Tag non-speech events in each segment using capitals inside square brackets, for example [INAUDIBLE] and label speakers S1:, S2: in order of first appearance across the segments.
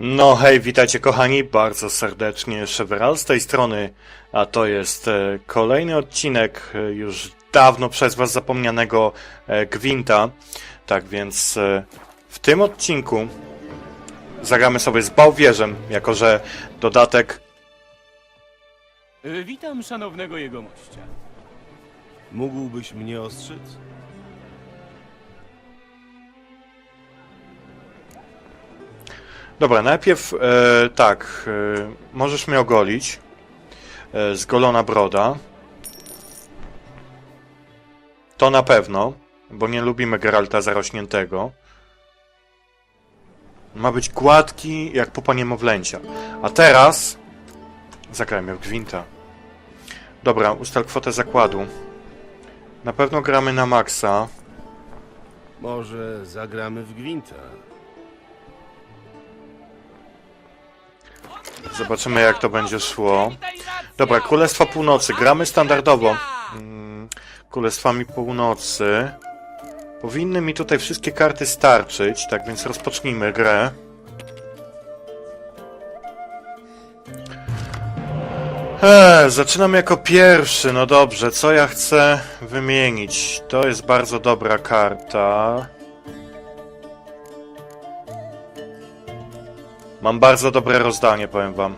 S1: No hej, witajcie kochani, bardzo serdecznie Szeweral z tej strony, a to jest e, kolejny odcinek e, już dawno przez was zapomnianego e, Gwinta. Tak więc w tym odcinku zagramy sobie z Bałwierzem, jako że dodatek
S2: Witam szanownego jegomościa.
S3: Mógłbyś mnie ostrzec?
S1: Dobra, najpierw e, tak, e, możesz mnie ogolić. E, zgolona broda. To na pewno, bo nie lubimy Geralta zarośniętego. Ma być gładki jak pupa niemowlęcia. A teraz zagrajmy w Gwinta. Dobra, ustal kwotę zakładu. Na pewno gramy na maksa.
S3: Może zagramy w gwinta?
S1: Zobaczymy jak to będzie szło. Dobra, Królestwa Północy. Gramy standardowo. Mm, Królestwami Północy. Powinny mi tutaj wszystkie karty starczyć, tak więc rozpocznijmy grę. Eee, zaczynam jako pierwszy, no dobrze, co ja chcę wymienić? To jest bardzo dobra karta. Mam bardzo dobre rozdanie, powiem wam.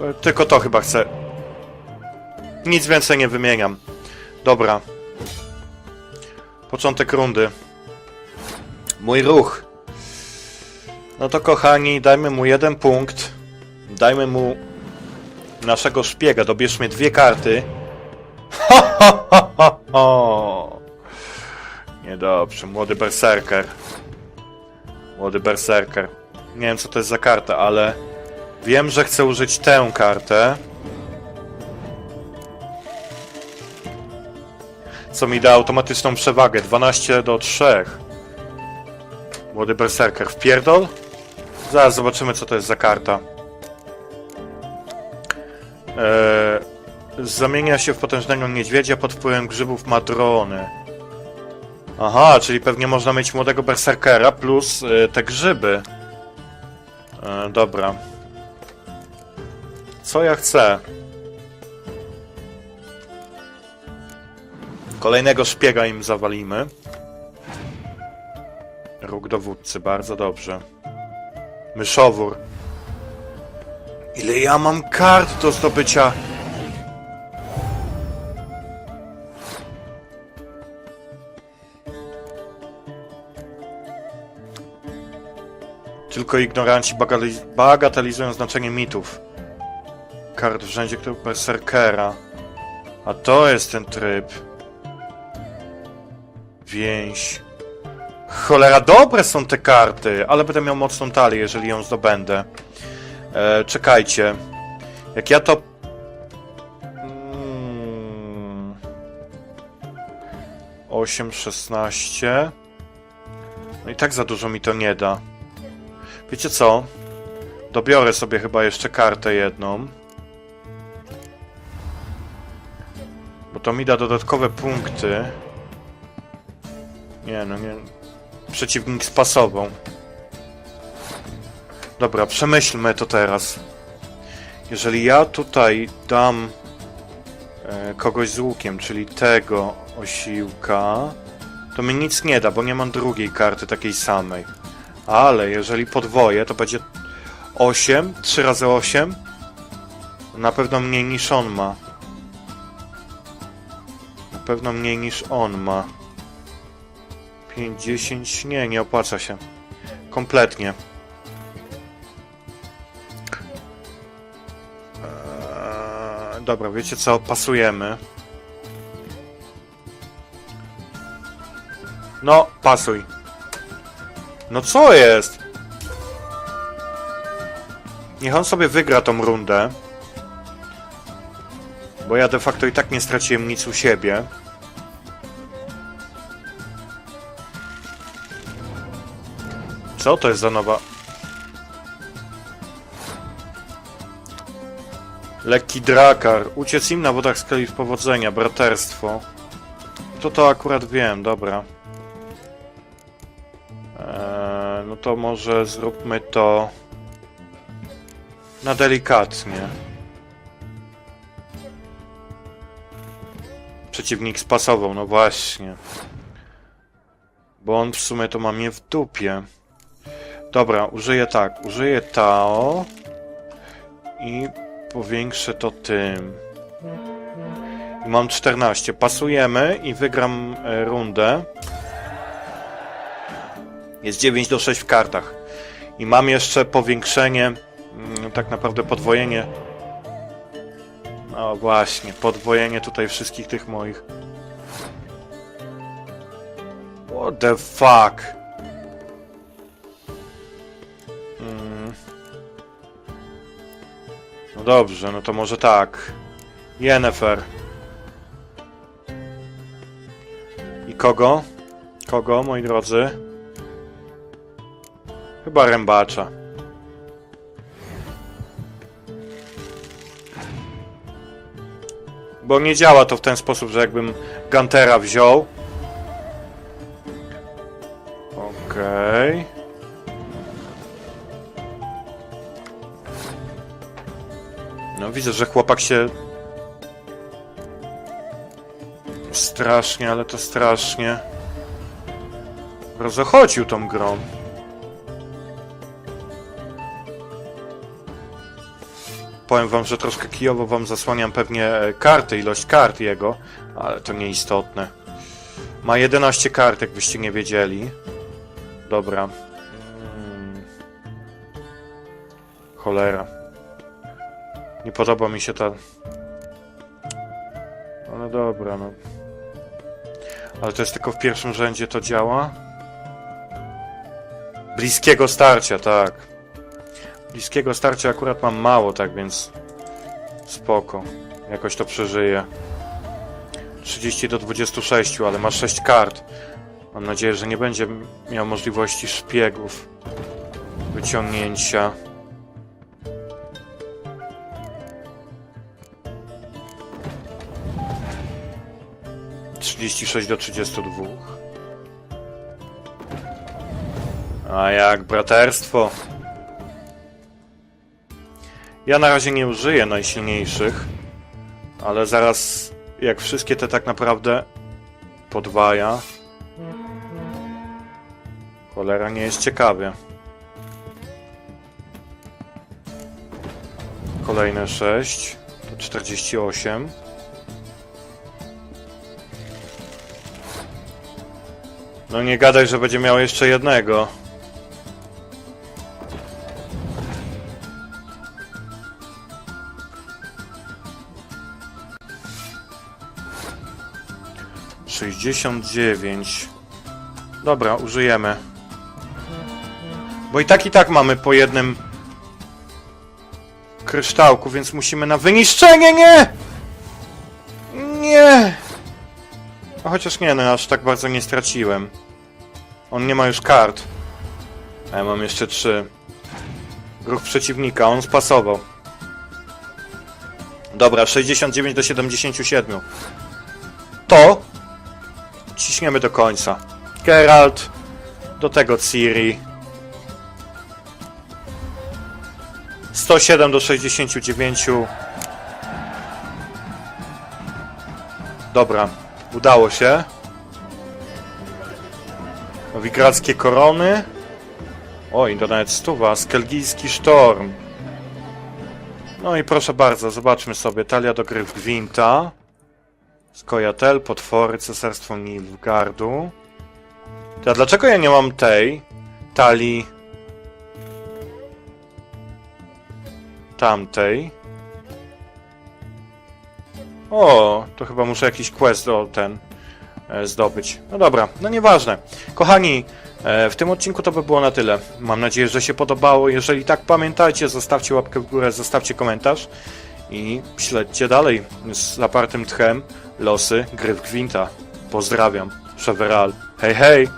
S1: E, Tylko to chyba chcę. Nic więcej nie wymieniam. Dobra. Początek rundy. Mój ruch. No to kochani, dajmy mu jeden punkt. Dajmy mu naszego szpiega. Dobierzmy dwie karty. [LAUGHS] Ho, ho, ho, ho, ho. Niedobrze, młody berserker. Młody berserker. Nie wiem co to jest za karta, ale wiem, że chcę użyć tę kartę. Co mi da automatyczną przewagę 12 do 3. Młody berserker. Wpierdol? Zaraz zobaczymy co to jest za karta. Eee, zamienia się w potężnego niedźwiedzia pod wpływem grzybów Madrony. Aha, czyli pewnie można mieć młodego berserkera plus y, te grzyby. E, dobra. Co ja chcę? Kolejnego szpiega im zawalimy. Róg dowódcy, bardzo dobrze. Myszowór. Ile ja mam kart do zdobycia? Tylko ignoranci bagatelizują znaczenie mitów. Kart w rzędzie berserkera. A to jest ten tryb. Więź. Cholera, dobre są te karty, ale będę miał mocną talię, jeżeli ją zdobędę. E, czekajcie. Jak ja to... Mm. 8, 16... No i tak za dużo mi to nie da. Wiecie co? Dobiorę sobie chyba jeszcze kartę jedną. Bo to mi da dodatkowe punkty. Nie, no nie. Przeciwnik z pasową. Dobra, przemyślmy to teraz. Jeżeli ja tutaj dam e, kogoś z łukiem, czyli tego osiłka, to mi nic nie da, bo nie mam drugiej karty takiej samej. Ale jeżeli podwoję, to będzie 8, 3 razy 8. Na pewno mniej niż on ma. Na pewno mniej niż on ma. 5, 10, nie, nie opłaca się. Kompletnie. Eee, dobra, wiecie co? Pasujemy. No, pasuj. No co jest? Niech on sobie wygra tą rundę. Bo ja de facto i tak nie straciłem nic u siebie. Co to jest za nowa... Lekki drakar. Uciec im na wodach w powodzenia. Braterstwo. To to akurat wiem, dobra. To może zróbmy to na delikatnie. Przeciwnik spasował, no właśnie. Bo on w sumie to ma mnie w dupie. Dobra, użyję tak. Użyję Tao i powiększę to tym. Mam 14. Pasujemy i wygram e, rundę. Jest 9 do 6 w kartach. I mam jeszcze powiększenie, mm, tak naprawdę podwojenie. No właśnie, podwojenie tutaj wszystkich tych moich. What the fuck? Mm. No dobrze, no to może tak. Yennefer. I kogo? Kogo, moi drodzy? Chyba rębacza. Bo nie działa to w ten sposób, że jakbym Gantera wziął. Okej. No widzę, że chłopak się strasznie, ale to strasznie rozochodził tą grą. Powiem wam, że troszkę kijowo wam zasłaniam pewnie e, karty, ilość kart jego, ale to nieistotne. Ma 11 kart, jakbyście nie wiedzieli. Dobra. Mm. Cholera. Nie podoba mi się ta... Ale dobra, no. Ale to jest tylko w pierwszym rzędzie to działa? Bliskiego starcia, tak. Bliskiego starcia akurat mam mało, tak więc spoko. Jakoś to przeżyję. 30 do 26, ale ma 6 kart. Mam nadzieję, że nie będzie miał możliwości szpiegów wyciągnięcia. Trzydzieści sześć do trzydziestu dwóch. A jak braterstwo? Ja na razie nie użyję najsilniejszych, ale zaraz, jak wszystkie te tak naprawdę podwaja, cholera nie jest ciekawie. Kolejne 6, to 48. No nie gadaj, że będzie miał jeszcze jednego. Sześćdziesiąt dziewięć. Dobra, użyjemy. Bo i tak i tak mamy po jednym kryształku, więc musimy na wyniszczenie, nie! Nie! A chociaż nie, no aż tak bardzo nie straciłem. On nie ma już kart. A ja mam jeszcze trzy. Ruch przeciwnika, on spasował. Dobra, 69 do 77. To ciśniemy do końca. Geralt, do tego Ciri. 107 do 69. Dobra, udało się. Nowigradzkie korony. To nawet stuwa. Skelgijski sztorm. No i proszę bardzo, zobaczmy sobie. Talia do gry w Gwinta. Skojatel, potwory, cesarstwo Nilfgardu. A dlaczego ja nie mam tej talii tamtej? O, to chyba muszę jakiś quest o ten e, zdobyć. No dobra, no nieważne. Kochani, e, w tym odcinku to by było na tyle. Mam nadzieję, że się podobało. Jeżeli tak, pamiętajcie, zostawcie łapkę w górę, zostawcie komentarz i śledźcie dalej z zapartym tchem losy gry w Gwinta. Pozdrawiam, Cheveral. Hej, hej!